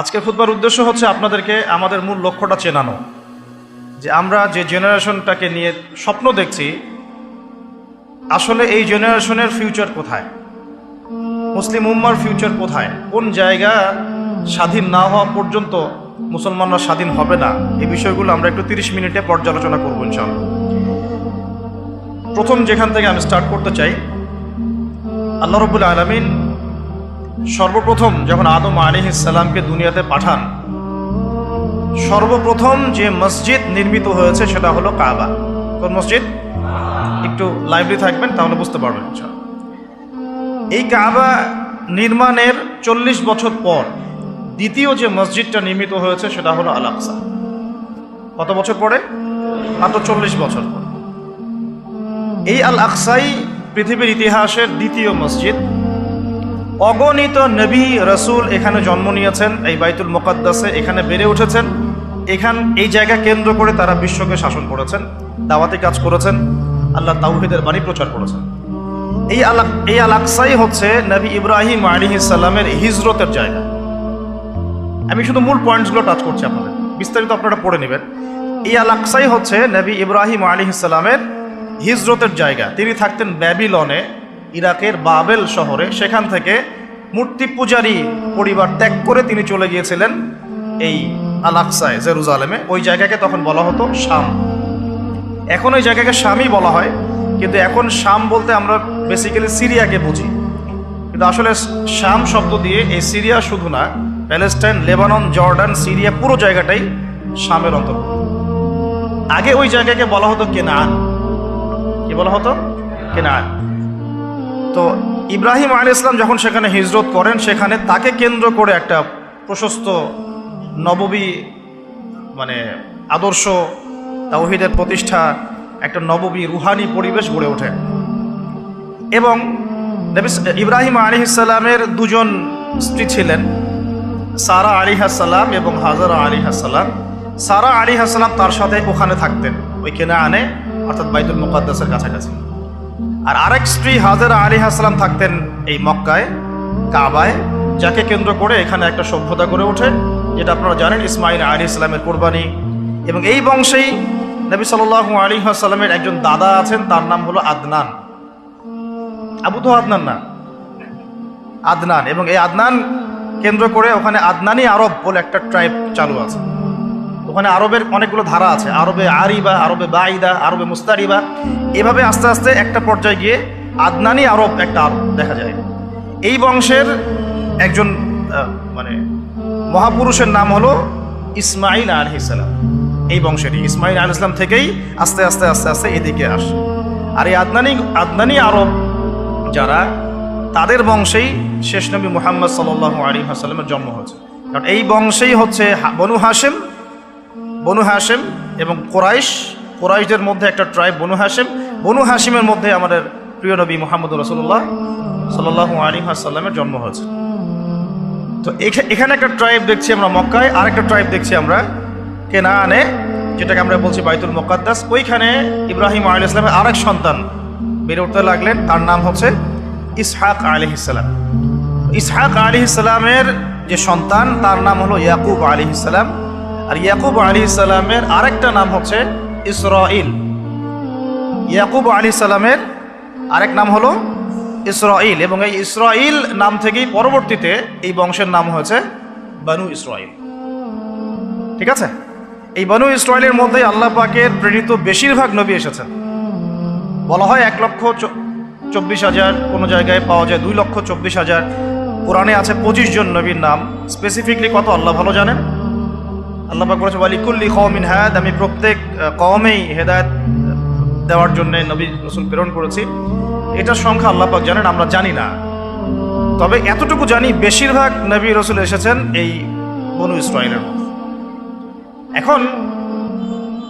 আজকের খুতবার উদ্দেশ্য হচ্ছে আপনাদেরকে আমাদের মূল লক্ষ্যটা চেনানো। যে আমরা যে জেনারেশনটাকে নিয়ে স্বপ্ন দেখছি, আসলে এই জেনারেশনের ফিউচার কোথায়? মুসলিম উম্মার ফিউচার কোথায়? কোন জায়গা স্বাধীন না হওয়া পর্যন্ত মুসলমানরা স্বাধীন হবে না? এই বিষয়গুলো আমরা একটু তিরিশ মিনিটে পর্যালোচনা করব ইনশাল্লাহ প্রথম যেখান থেকে আমি স্টার্ট করতে চাই, আল্লাহ রবুল আলমিন সর্বপ্রথম যখন আদম আলী ইসাল্লামকে দুনিয়াতে পাঠান, সর্বপ্রথম যে মসজিদ নির্মিত হয়েছে সেটা হলো কাবা। কোন মসজিদ? একটু লাইব্রেরি থাকবেন, তাহলে বুঝতে পারবেন এই কাবা নির্মাণের চল্লিশ বছর পর দ্বিতীয় যে মসজিদটা নির্মিত হয়েছে সেটা হলো আল আকসা কত বছর পরে? মাত্র চল্লিশ বছর পর। এই আল আকসাই পৃথিবীর ইতিহাসের দ্বিতীয় মসজিদ। অগণিত নবী রসুল এখানে জন্ম নিয়েছেন, এই বাইতুল মোকাদ্দাসে এখানে বেড়ে উঠেছেন। এখান, এই জায়গা কেন্দ্র করে তারা বিশ্বকে শাসন করেছেন, দাওয়াতি কাজ করেছেন, আল্লাহ তাওহিদের বাণী প্রচার করেছেন। এই আলাক, এই আলাকসাই হচ্ছে নবী ইব্রাহিম আলী ইসাল্লামের হিজরতের জায়গা। আমি শুধু মূল পয়েন্টসগুলো টাচ করছি আপনাদের। বিস্তারিত আপনারা পড়ে নেবেন। এই আলাকসাই হচ্ছে নবী ইব্রাহিম আলী ইসাল্লামের হিজরতের জায়গা। তিনি থাকতেন ব্যাবিলনে। ইরাকের বাবেল শহরে, সেখান থেকে মূর্তি পূজারী পরিবার ত্যাগ করে তিনি চলে গিয়েছিলেন এই আলাকসায় জেরুজালেমে। ওই জায়গাকে তখন বলা হতো শাম। এখন ওই জায়গাকে শামই বলা হয়, কিন্তু এখন শাম বলতে আমরা বেসিক্যালি সিরিয়াকে বুঝি। কিন্তু আসলে শাম শব্দ দিয়ে এই সিরিয়া শুধু না, প্যালেস্টাইন, লেবানন, জর্ডান, সিরিয়া পুরো জায়গাটাই শামের অন্তর্ভুক্ত। আগে ওই জায়গাকে বলা হতো কেনান। কি বলা হতো? কেনান। তো ইব্রাহিম আলী ইসলাম যখন সেখানে হিজরত করেন, সেখানে তাকে কেন্দ্র করে একটা প্রশস্ত নববী মানে আদর্শ তাওহিদের প্রতিষ্ঠা, একটা নববী রুহানি পরিবেশ গড়ে ওঠে। এবং ইব্রাহিম আলী ইসাল্লামের দুজন স্ত্রী ছিলেন, সারা আলী হাসাল্লাম এবং হাজারা আলী হাসাল্লাম সারা আলী হাসাল্লাম তার সাথে ওখানে থাকতেন, ওই আনে অর্থাৎ বাইতুল মুকাদ্দাসের কাছাকাছি। আর আরেক স্ত্রী হাজারা আলী হাসলাম থাকতেন এই মক্কায়, কাবায়, যাকে কেন্দ্র করে এখানে একটা সভ্যতা গড়ে ওঠে, যেটা আপনারা জানেন ইসমাইল আলী ইসলামের কোরবানি। এবং এই বংশেই নবী সাল্লাহ আলী সাল্লামের একজন দাদা আছেন, তার নাম হলো আদনান। আবু তো আদনান না? আদনান। এবং এই আদনান কেন্দ্র করে ওখানে আদনানি আরব বলে একটা ট্রাইব চালু আছে। ওখানে আরবের অনেকগুলো ধারা আছে। আরবে আরিবা, আরবে বাইদা আরবে মুস্তারিবা। এভাবে আস্তে আস্তে একটা পর্যায়ে গিয়ে আদনানি আরব একটা আরব দেখা যায়। এই বংশের একজন মানে মহাপুরুষের নাম হলো ইসমাইল আলহিসাল্লাম এই বংশেরই ইসমাইল আল ইসলাম থেকেই আস্তে আস্তে আস্তে আস্তে এদিকে আসে। আর এই আদনানি আদনানি আরব যারা, তাদের বংশেই শেষ নবী মুহাম্মদ সাল্লাহ আলী হাসাল্লামের জন্ম হয়েছে। কারণ এই বংশেই হচ্ছে বনু হাসেম বনু হাসেম এবং কোরাইশ, কোরাইশদের মধ্যে একটা ট্রাইব বনু হাসেম বনু হাসিমের মধ্যে আমাদের প্রিয় নবী মোহাম্মদ রসুল্লাহ সাল্লাহ আলী হাসাল্লামের জন্ম হয়েছে। তো এখা- এখানে একটা ট্রাইব দেখছি আমরা মক্কায় আর একটা ট্রাইব দেখছি আমরা কেনানে, যেটাকে আমরা বলছি বাইতুল মোকাদ্দাস। ওইখানে ইব্রাহিম আলী ইসলামের আরেক সন্তান বেড়ে উঠতে লাগলেন, তার নাম হচ্ছে ইসহাক আলী ইসলাম ইসহাক আলী ইসলামের যে সন্তান, তার নাম হলো ইয়াকুব আলী ইসলাম আর ইয়াকুব আলী ইসলামের আরেকটা নাম হচ্ছে ইসরাইল ইয়াকুব আলী সালামের আরেক নাম হলো ইসরাইল এবং এই ইসরাইল নাম থেকেই পরবর্তীতে এই বংশের নাম হয়েছে বানু ইসরাইল ঠিক আছে? এই বানু ইসরায়েলের মধ্যে আল্লাহ পাকের প্রেরিত বেশিরভাগ নবী এসেছেন। বলা হয় এক লক্ষ চব্বিশ হাজার, কোনো জায়গায় পাওয়া যায় দুই লক্ষ চব্বিশ হাজার। কোরআনে আছে পঁচিশ জন নবীর নাম। স্পেসিফিকলি কত আল্লাহ ভালো জানেন? আল্লাহ পাক বলেছে ওয়ালিকুল্লি কওমিন হায়াত আমি প্রত্যেক আহ, কওমেই হেদায়েত দেওয়ার জন্য নবী রসুল প্রেরণ করেছি। এটার সংখ্যা আল্লাহ জানেন আমরা জানি না। তবে এতটুকু জানি বেশিরভাগ নবী রসুল এসেছেন এই বনু ইসরায়েলের এখন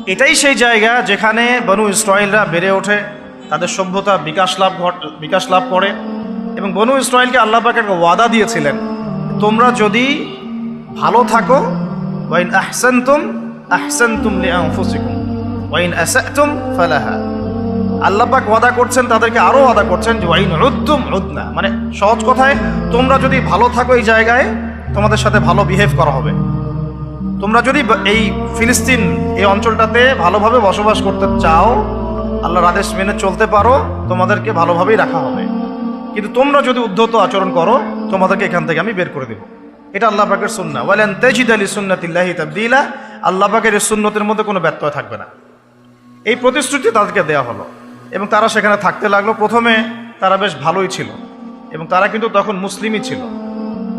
এটাই সেই জায়গা যেখানে বনু ইসরায়েলরা বেড়ে ওঠে তাদের সভ্যতা বিকাশ লাভ ঘট বিকাশ লাভ করে এবং বনু ইসরায়েলকে আল্লাহ একটা ওয়াদা দিয়েছিলেন তোমরা যদি ভালো থাকো ওয়াইন আহসানতুম আহসানতুম লিআনফুসিকুম ওয়াইন আসাতুম ফালাহা আল্লাহ পাক ওয়াদা করছেন, তাদেরকে আরও ওয়াদা করছেন যে, ওয়াইন উদ্তুম উদনা। মানে সহজ কথায়, তোমরা যদি ভালো থাকো এই জায়গায়, তোমাদের সাথে ভালো বিহেভ করা হবে। তোমরা যদি এই ফিলিস্তিন, এই অঞ্চলটাতে ভালোভাবে বসবাস করতে চাও, আল্লাহর আদেশ মেনে চলতে পারো, তোমাদেরকে ভালোভাবেই রাখা হবে। কিন্তু তোমরা যদি উদ্ধত আচরণ করো, তোমাদেরকে এখান থেকে আমি বের করে দেবো। এটা আল্লাহ পাকের সুন্না বলেন তেজিদ আলী সুন্নাতিল্লাহি তাবদিলা। আল্লাহ পাকের এই সুন্নতের মধ্যে কোনো ব্যত্যয় থাকবে না। এই প্রতিশ্রুতি তাদেরকে দেওয়া হলো। এবং তারা সেখানে থাকতে লাগল। প্রথমে তারা বেশ ভালোই ছিল। এবং তারা কিন্তু তখন মুসলিমই ছিল।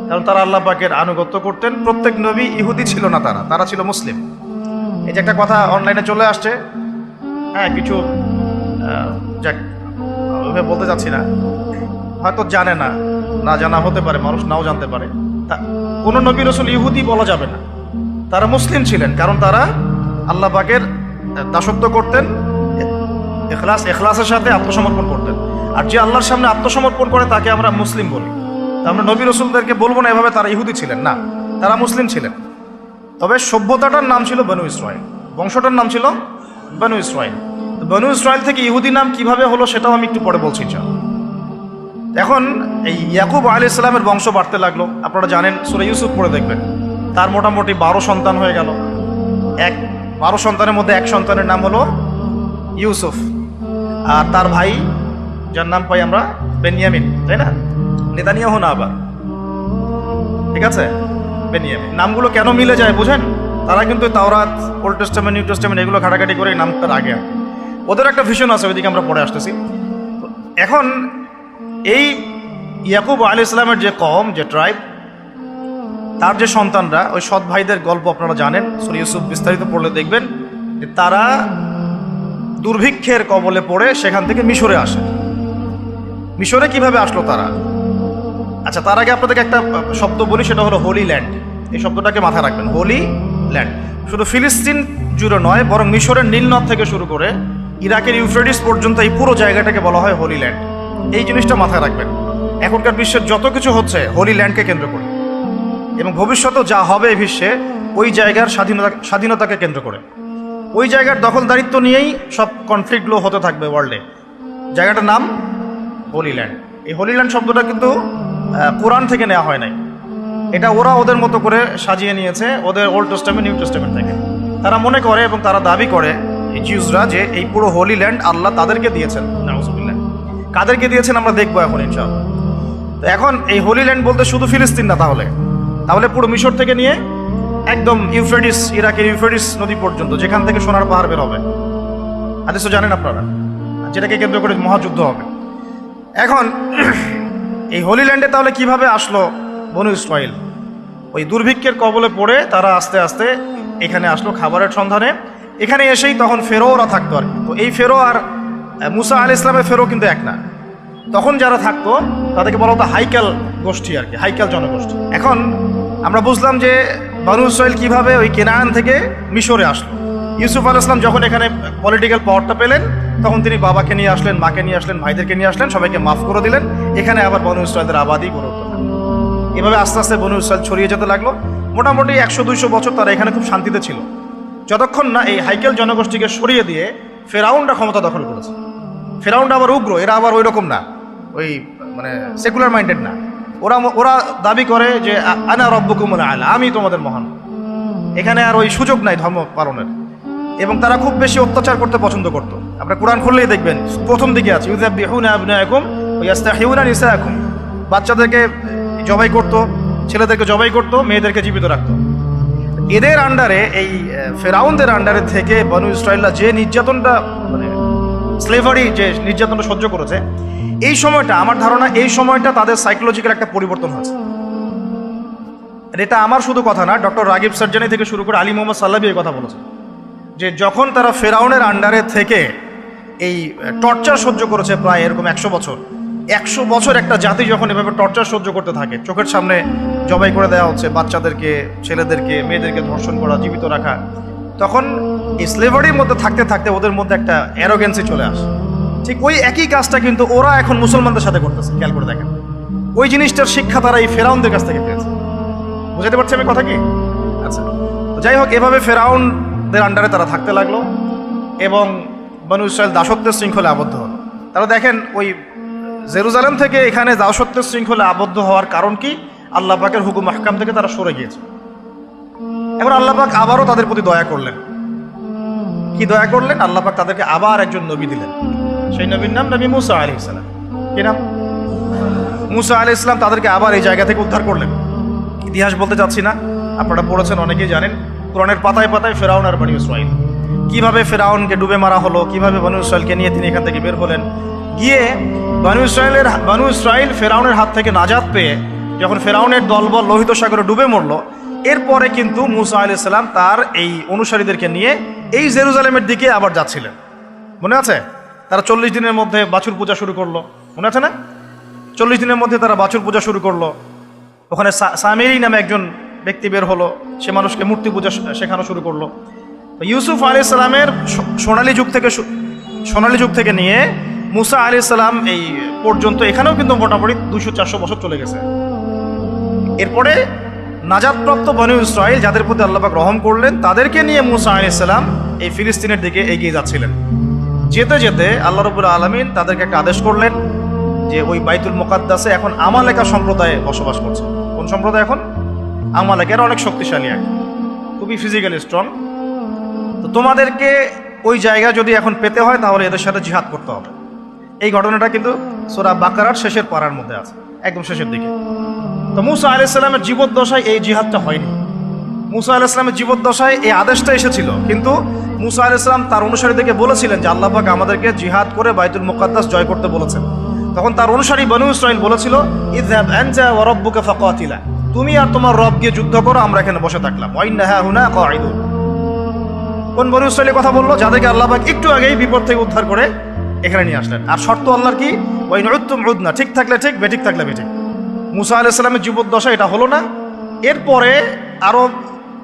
কারণ তারা আল্লাহ পাকের আনুগত্য করতেন। প্রত্যেক নবী ইহুদি ছিল না তারা। তারা ছিল মুসলিম। এই যে একটা কথা অনলাইনে চলে আসছে। হ্যাঁ কিছু বলতে চাচ্ছি না। হয়তো জানে না। না জানা হতে পারে, মানুষ নাও জানতে পারে। কোনো নবী রসুল ইহুদি বলা যাবে না। তারা মুসলিম ছিলেন, কারণ তারা আল্লাহ পাকের দাসত্ব করতেন, এখলাস, এখলাসের সাথে আত্মসমর্পণ করতেন। আর যে আল্লাহর সামনে আত্মসমর্পণ করে, তাকে আমরা মুসলিম বলি। তা আমরা নবী রসুলদেরকে বলব না, এভাবে তারা ইহুদি ছিলেন, না। তারা মুসলিম ছিলেন। তবে সভ্যতাটার নাম ছিল বনু ইসরায়েল। বংশটার নাম ছিল বনু ইসরায়েল। বনু ইসরায়েল থেকে ইহুদি নাম কীভাবে হলো, সেটাও আমি একটু পরে বলছি চল এখন এই ইয়াকুব আলী ইসলামের বংশ বাড়তে লাগল। আপনারা জানেন, সুরে ইউসুফ পড়ে দেখবেন। তার মোটামুটি বারো সন্তান হয়ে গেল। এক, বারো সন্তানের মধ্যে এক সন্তানের নাম হলো ইউসুফ। আর তার ভাই, যার নাম পাই আমরা বেনিয়ামিন, তাই না? নেতানিয়াহ না আবার। ঠিক আছে? বেনিয়ামিন। নামগুলো কেন মিলে যায় বুঝেন? তারা কিন্তু তাওরাত, ওল্ড টেস্টামেন্ট, নিউ টেস্টামেন্ট এগুলো ঘাটাঘাটি করে নামটার আগে আগে। ওদের একটা ভিশন আছে, ওইদিকে আমরা পড়ে আসতেছি। এখন এই ইয়াকুব আলী ইসলামের যে কম যে ট্রাইব তার যে সন্তানরা, ওই সৎ ভাইদের গল্প আপনারা জানেন, সুরি ইউসুফ বিস্তারিত পড়লে দেখবেন যে তারা দুর্ভিক্ষের কবলে পড়ে সেখান থেকে মিশরে আসে। মিশরে কীভাবে আসলো তারা? আচ্ছা তার আগে আপনাদেরকে একটা শব্দ বলি, সেটা হলো হোলি ল্যান্ড এই শব্দটাকে মাথায় রাখবেন হোলি ল্যান্ড শুধু ফিলিস্তিন জুড়ে নয়, বরং মিশরের নীলনদ থেকে শুরু করে ইরাকের ইউফ্রেডিস পর্যন্ত এই পুরো জায়গাটাকে বলা হয় হোলি ল্যান্ড এই জিনিসটা মাথায় রাখবেন। এখনকার বিশ্বের যত কিছু হচ্ছে হোলি ল্যান্ডকে কেন্দ্র করে। এবং ভবিষ্যতেও যা হবে এই বিশ্বে, ওই জায়গার স্বাধীনতা স্বাধীনতাকে কেন্দ্র করে। ওই জায়গার দখলদারিত্ব নিয়েই সব কনফ্লিক্টগুলো হতে থাকবে ওয়ার্ল্ডে জায়গাটার নাম হোলিল্যান্ড এই হোলিল্যান্ড শব্দটা কিন্তু কোরআন থেকে নেওয়া হয় নাই। এটা ওরা ওদের মতো করে সাজিয়ে নিয়েছে, ওদের ওল্ড টেস্টামেন্ট নিউ টেস্টামেন্ট থেকে। তারা মনে করে এবং তারা দাবি করে এই জিউজরা যে এই পুরো হোলি ল্যান্ড আল্লাহ তাদেরকে দিয়েছেন। কাদেরকে দিয়েছেন আমরা দেখব এখন, ইনশাআল্লাহ। তো এখন এই হোলি ল্যান্ড বলতে শুধু ফিলিস্তিন না তাহলে। তাহলে পুরো মিশর থেকে নিয়ে একদম ইউফ্রেডিস ইরাকের ইউফ্রেডিস নদী পর্যন্ত, যেখান থেকে সোনার পাহাড় বের হবে। হাদিস তো জানেন আপনারা। যেটাকে কেন্দ্র করে মহাযুদ্ধ হবে। এখন এই হোলি ল্যান্ডে তাহলে কীভাবে আসলো বনু ইসরাইল? ওই দুর্ভিক্ষের কবলে পড়ে তারা আস্তে আস্তে এখানে আসলো খাবারের সন্ধানে। এখানে এসেই তখন ফেরোরা থাকতো আর তো এই ফেরো আর মুসা আল ইসলামের ফেরো কিন্তু এক না। তখন যারা থাকতো, তাদেরকে বলা হতো হাইকাল গোষ্ঠী আর কি, হাইকাল জনগোষ্ঠী। এখন আমরা বুঝলাম যে বানু ইসরায়েল কীভাবে ওই কেনান থেকে মিশরে আসলো। ইউসুফ আল ইসলাম যখন এখানে পলিটিক্যাল পাওয়ারটা পেলেন, তখন তিনি বাবাকে নিয়ে আসলেন, মাকে নিয়ে আসলেন, ভাইদেরকে নিয়ে আসলেন, সবাইকে মাফ করে দিলেন। এখানে আবার বনু ইসরায়েলদের আবাদই গড়ে উঠতে। এভাবে আস্তে আস্তে বনু ইসরায়েল ছড়িয়ে যেতে লাগল। মোটামুটি একশো, দুইশো বছর তারা এখানে খুব শান্তিতে ছিল। যতক্ষণ না এই হাইকেল জনগোষ্ঠীকে সরিয়ে দিয়ে ফেরাউনরা ক্ষমতা দখল করেছে। ফেরাউনটা আবার উগ্র, এরা আবার ওই রকম না। ওই মানে সেকুলার মাইন্ডেড না। ওরা ওরা দাবি করে যে আনা রব্বকুমুল আলা, আমি তোমাদের মহান। এখানে আর ওই সুযোগ নাই ধর্ম পালনের। এবং তারা খুব বেশি অত্যাচার করতে পছন্দ করত। আপনারা কোরআন খুললেই দেখবেন, প্রথম দিকে আছে নিসায়াকুম বাচ্চাদেরকে জবাই করত, ছেলেদেরকে জবাই করত, মেয়েদেরকে জীবিত রাখত। এদের আন্ডারে এই ফেরাউনদের আন্ডারে থেকে বনু ইসরায়েলরা যে নির্যাতনটা মানে স্লেভারি যে নির্যাতনটা সহ্য করেছে, এই সময়টা, আমার ধারণা এই সময়টা তাদের সাইকোলজিক্যাল একটা পরিবর্তন হয়েছে। এটা আমার শুধু কথা না, ডক্টর রাগিব সার্জানি থেকে শুরু করে আলী মোহাম্মদ সাল্লাবি এই কথা বলেছে। যে যখন তারা ফেরাউনের আন্ডারে থেকে এই টর্চার সহ্য করেছে প্রায় এরকম একশো বছর একশো বছর একটা জাতি যখন এভাবে টর্চার সহ্য করতে থাকে, চোখের সামনে জবাই করে দেওয়া হচ্ছে বাচ্চাদেরকে, ছেলেদেরকে, মেয়েদেরকে ধর্ষণ করা, জীবিত রাখা, তখন এই স্লেভারির মধ্যে থাকতে থাকতে ওদের মধ্যে একটা অ্যারোগেন্সি চলে আসে। ঠিক ওই একই কাজটা কিন্তু ওরা এখন মুসলমানদের সাথে করতেছে, খেয়াল করে দেখেন। ওই জিনিসটার শিক্ষা তারা এই ফেরাউনদের কাছ থেকে পেয়েছে। বুঝাতে পারছি আমি কথা কি? আচ্ছা যাই হোক, এভাবে ফেরাউনদের আন্ডারে তারা থাকতে লাগল এবং বনু ইসরায়েল দাসত্বের শৃঙ্খলে আবদ্ধ হলো। তারা দেখেন, ওই জেরুজালেম থেকে এখানে দাসত্বের শৃঙ্খলে আবদ্ধ হওয়ার কারণ কি? আল্লাহ পাকের হুকুম মাহকাম থেকে তারা সরে গিয়েছে। এবার আল্লাহ পাক আবারও তাদের প্রতি দয়া করলেন। কি দয়া করলেন? আল্লাহ পাক তাদেরকে আবার একজন নবী দিলেন। সেই নবীর নাম নবী মুসা আলি ইসলাম কি নাম? মুসা আলি ইসলাম তাদেরকে আবার এই জায়গা থেকে উদ্ধার করলেন। ইতিহাস বলতে চাচ্ছি না, আপনারা পড়েছেন, অনেকেই জানেন। কোরআনের পাতায় পাতায় ফেরাউন আর বানি ইসরাইল কীভাবে ফেরাউনকে ডুবে মারা হলো, কীভাবে বানু ইসরায়েলকে নিয়ে তিনি এখান থেকে বের হলেন। গিয়ে বানু ইসরায়েলের বানু ইসরায়েল ফেরাউনের হাত থেকে নাজাত পেয়ে যখন ফেরাউনের দলবল লোহিত সাগরে ডুবে মরল, এরপরে কিন্তু মুসা আলি সাল্লাম তার এই অনুসারীদেরকে নিয়ে এই জেরুজালেমের দিকে আবার যাচ্ছিলেন। মনে আছে? তারা চল্লিশ দিনের মধ্যে বাছুর পূজা শুরু করল। মনে আছে না? চল্লিশ দিনের মধ্যে তারা বাছুর পূজা শুরু করল। ওখানে সামেরি নামে একজন ব্যক্তি বের হলো। সে মানুষকে মূর্তি পূজা শেখানো শুরু করল। ইউসুফ আলি সালামের সোনালী যুগ থেকে সোনালী যুগ থেকে নিয়ে মুসা আলি সালাম এই পর্যন্ত এখানেও কিন্তু মোটামুটি দুশো চারশো বছর চলে গেছে। এরপরে নাজাদপ্রাপ্ত বনু ইসরায়েল যাদের প্রতি আল্লাপাক রহম করলেন, তাদেরকে নিয়ে মুসা আলি সাল্লাম এই ফিলিস্তিনের দিকে এগিয়ে যাচ্ছিলেন। যেতে যেতে আল্লাহ রবুল আলমিন তাদেরকে একটা আদেশ করলেন যে ওই বাইতুল মোকাদ্দাসে এখন আমালেকা সম্প্রদায়ে বসবাস করছে। কোন সম্প্রদায় এখন? আমালেকা এরা অনেক শক্তিশালী এক। খুবই ফিজিক্যালি স্ট্রং তো তোমাদেরকে ওই জায়গা যদি এখন পেতে হয়, তাহলে এদের সাথে জিহাদ করতে হবে। এই ঘটনাটা কিন্তু সোরা বাকারার শেষের পাড়ার মধ্যে আছে, একদম শেষের দিকে। তো মুসা আলাইসাল্লামের জীবদ্দশায় এই জিহাদটা হয়নি। মুসা আলাইসলামের জীবদ্দশায় এই আদেশটা এসেছিল। কিন্তু মুসা আলাইসলাম তার অনুসারীদেরকে বলেছিলেন যে আল্লাহ পাক আমাদেরকে জিহাদ করে বাইতুল মুকাদ্দাস জয় করতে বলেছেন। তখন তার অনুসারী বনু ইসরাইল বলেছিল ফাকাতিলা। তুমি আর তোমার রব গিয়ে যুদ্ধ করো, আমরা এখানে বসে থাকলাম। কোন বনু ইসরাইলের কথা বলল, যাদেরকে আল্লাহ পাক একটু আগেই বিপদ থেকে উদ্ধার করে এখানে নিয়ে আসলেন। আর শর্ত আল্লাহর কি? ওয়াইন উদ্তুম উদনা। ঠিক থাকলে ঠিক, বেঠিক থাকলে বেঠিক। মুসা আলাইসাল্লামের জীবদ্দশা, এটা হলো না। এরপরে আরও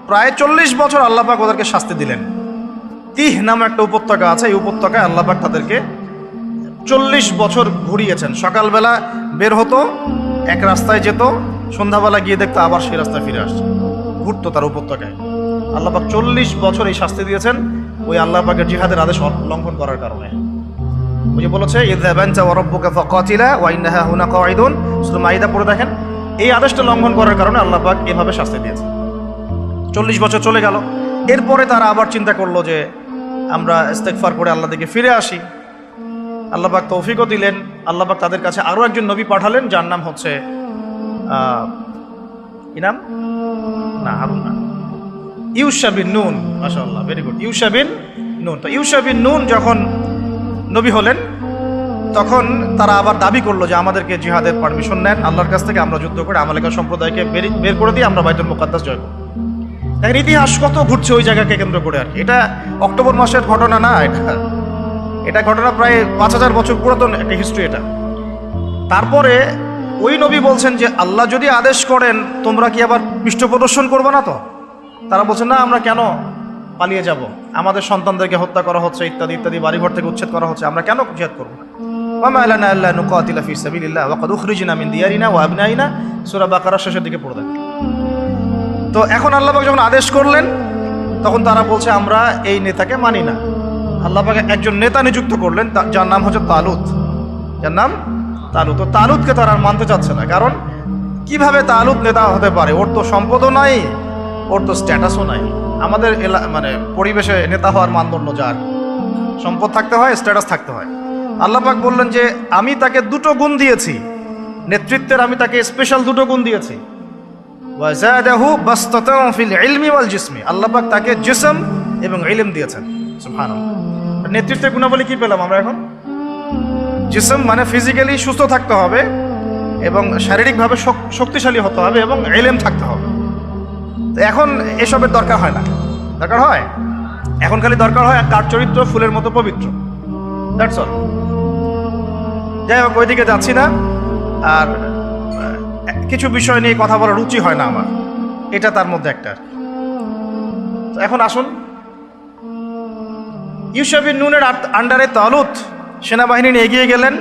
প্রায় চল্লিশ বছর আল্লাহ পাক ওদেরকে শাস্তি দিলেন। তিহ নামে একটা উপত্যকা আছে, এই উপত্যকায় আল্লাহ পাক তাদেরকে চল্লিশ বছর ঘুরিয়েছেন। সকালবেলা বের হতো, এক রাস্তায় যেত, সন্ধ্যাবেলা গিয়ে দেখতো আবার সেই রাস্তায় ফিরে আসছে। ঘুরতো তার উপত্যকায়। আল্লাহ পাক চল্লিশ বছর এই শাস্তি দিয়েছেন, ওই আল্লাহ পাকের জিহাদের আদেশ লঙ্ঘন করার কারণে। যে বলেছে শুধু মাইদা পড়ে দেখেন, এই আদেশটা লঙ্ঘন করার কারণে আল্লাহ পাক এভাবে শাস্তি দিয়েছে চল্লিশ বছর চলে গেল, এরপরে তারা আবার চিন্তা করল যে আমরা ইস্তেকফার করে আল্লাহ দিকে ফিরে আসি। আল্লাহ পাক তৌফিকও দিলেন, আল্লাহ পাক তাদের কাছে আরও একজন নবী পাঠালেন, যার নাম হচ্ছে কি নাম? না, হারুন না। ইউসা বিন নুন, মাশাআল্লাহ ভেরি গুড ইউসা বিন নুন। তো ইউসা বিন নুন যখন নবী হলেন, তখন তারা আবার দাবি করল যে আমাদেরকে জিহাদের পারমিশন নেন, আল্লাহর কাছ থেকে আমরা যুদ্ধ করে আমালেকা সম্প্রদায়কে বেরি- করে দিয়ে আমরা বাইতুল মুকাদ্দাস জয় করব। ইতিহাস কত ঘুরছে ওই জায়গাকে কেন্দ্র করে আর এটা অক্টোবর মাসের ঘটনা না এটা। এটা ঘটনা প্রায় পাঁচ হাজার বছর পুরাতন একটা হিস্ট্রি এটা। তারপরে ওই নবী বলছেন যে, আল্লাহ যদি আদেশ করেন, তোমরা কি আবার পৃষ্ঠ প্রদর্শন করবে না তো? তারা বলছেন, না, আমরা কেন পালিয়ে যাব। আমাদের সন্তানদেরকে হত্যা করা হচ্ছে, ইত্যাদি ইত্যাদি, বাড়িঘর থেকে উচ্ছেদ করা হচ্ছে। আমরা কেন জিহাদ করব? না শেষের দিকে তো এখন যখন আদেশ করলেন, তখন তারা বলছে, আমরা এই নেতাকে মানি না। একজন নেতা নিযুক্ত করলেন যার নাম হচ্ছে তালুত। যার নাম তো তালুতকে তারা মানতে চাচ্ছে না, কারণ কীভাবে তালুত নেতা হতে পারে? ওর তো সম্পদও নাই, ওর তো স্ট্যাটাসও নাই। আমাদের এলা মানে পরিবেশে নেতা হওয়ার মানদণ্ড যার, সম্পদ থাকতে হয় স্ট্যাটাস থাকতে হয়। আল্লাহ পাক বললেন যে, আমি তাকে দুটো গুণ দিয়েছি। নেতৃত্বের আমি তাকে স্পেশাল দুটো গুণ দিয়েছি। আল্লাহ তাকে জিসম এবং ইলম দিয়েছেন। নেতৃত্বের গুণাবলী কি পেলাম আমরা এখন? জিসম মানে ফিজিক্যালি সুস্থ থাকতে হবে এবং শারীরিকভাবে শক্তিশালী হতে হবে এবং এলেম থাকতে হবে। এখন এসবের দরকার হয় না। দরকার হয়? এখন খালি দরকার হয় কার চরিত্র, ফুলের মতো পবিত্র। দ্যাটস অল যাই হোক, ওইদিকে যাচ্ছি না। আর কিছু বিষয় নিয়ে কথা বলার রুচি হয় না আমার। এটা তার মধ্যে একটা। এখন আসুন। ইউসাবিন নুনের আন্ডারে তালুত সেনাবাহিনী নিয়ে এগিয়ে গেলেন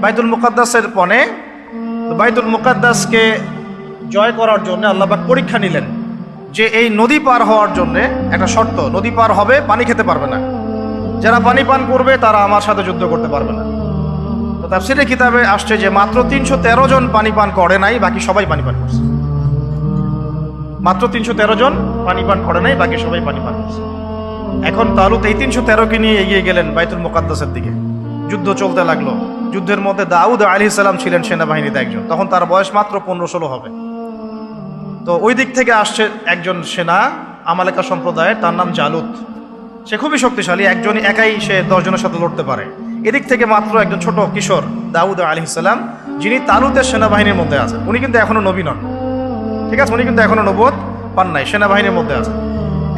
বাইতুল মুকাদ্দাসের পণে। বাইতুল মুকাদ্দাসকে জয় করার জন্য আল্লাহবাক পরীক্ষা নিলেন। যে এই নদী পার হওয়ার জন্য একটা শর্ত, নদী পার হবে, পানি খেতে পারবে না। যারা পানি পান করবে, তারা আমার সাথে যুদ্ধ করতে পারবে না। তো তার তাফসিরে কিতাবে আসছে যে মাত্র তিনশো তেরো জন পানি পান করে নাই, বাকি সবাই পানি পান করছে। মাত্র তিনশো তেরো জন পানি পান করে নাই, বাকি সবাই পানি পান করছে। এখন তালুত এই তিনশো তেরোকে নিয়ে এগিয়ে গেলেন বাইতুল মোকাদ্দাসের দিকে। যুদ্ধ চলতে লাগল। যুদ্ধের মধ্যে দাউদ আলী সালাম ছিলেন সেনাবাহিনীতে একজন। তখন তার বয়স মাত্র পনেরো ষোলো হবে। তো ওই দিক থেকে আসছে একজন সেনা, আমালেকা সম্প্রদায়ের, তার নাম জালুত। সে খুবই শক্তিশালী, একজনই একাই সে দশজনের সাথে লড়তে পারে। এদিক থেকে মাত্র একজন ছোট কিশোর, দাউদ আলী ইসলাম যিনি তালুতের সেনাবাহিনীর মধ্যে আছেন। উনি কিন্তু এখনও নবী নন। ঠিক আছে? উনি কিন্তু এখনও নবোধ পান নাই, সেনাবাহিনীর মধ্যে আছে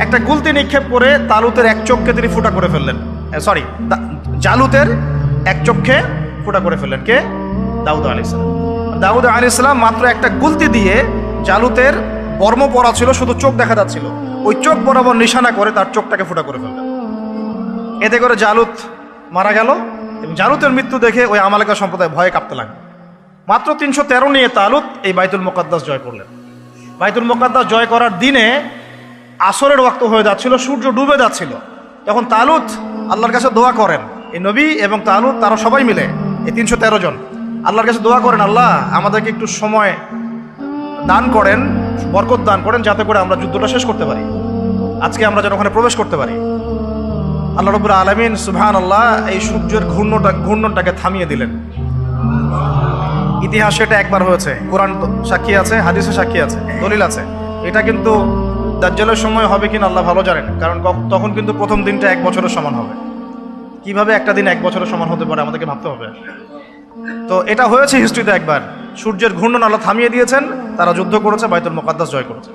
একটা গুলতি নিক্ষেপ করে তালুতের এক চোখকে তিনি ফুটা করে ফেললেন। সরি জালুতের এক চোখে ফুটা করে ফেললেন। কে? দাউদ আলী ইসলাম দাউদ আলী ইসলাম মাত্র একটা গুলতি দিয়ে জালুতের বর্ম পরা ছিল, শুধু চোখ দেখা যাচ্ছিল। ওই চোখ বরাবর নিশানা করে তার চোখটাকে ফুটা করে ফেললেন। এতে করে জালুত মারা গেল এবং জালুতের মৃত্যু দেখে ওই আমালেকা সম্প্রদায় ভয়ে কাঁপতে লাগল। মাত্র তিনশো তেরো নিয়ে তালুত এই বাইতুল মোকাদ্দাস জয় করলেন। বাইতুল মোকাদ্দাস জয় করার দিনে আসরের ওয়াক্ত হয়ে যাচ্ছিল, সূর্য ডুবে যাচ্ছিল। তখন তালুত আল্লাহর কাছে দোয়া করেন এই নবী এবং তালুত তারা সবাই মিলে, এই তিনশো তেরো জন, আল্লাহর কাছে দোয়া করেন, আল্লাহ, আমাদেরকে একটু সময় দান করেন, বরকত দান করেন, যাতে করে আমরা যুদ্ধটা শেষ করতে পারি। আজকে আমরা যেন ওখানে প্রবেশ করতে পারি। আল্লাহ রবুল্লা আলমিন সুবহান আল্লাহ এই সূর্যের ঘূর্ণটা, ঘূর্ণনটাকে থামিয়ে দিলেন। ইতিহাসে এটা একবার হয়েছে। কোরআন সাক্ষী আছে, হাদিসে সাক্ষী আছে, দলিল আছে। এটা কিন্তু দাজ্জালের সময় হবে কিনা আল্লাহ ভালো জানেন, কারণ তখন কিন্তু প্রথম দিনটা এক বছরের সমান হবে। কীভাবে একটা দিন এক বছরের সমান হতে পারে আমাদেরকে ভাবতে হবে। তো এটা হয়েছে হিস্ট্রিতে একবার। সূর্যের ঘূর্ণন আল্লাহ থামিয়ে দিয়েছেন তারা যুদ্ধ করেছে বাইতুল মোকাদ্দাস জয় করেছে।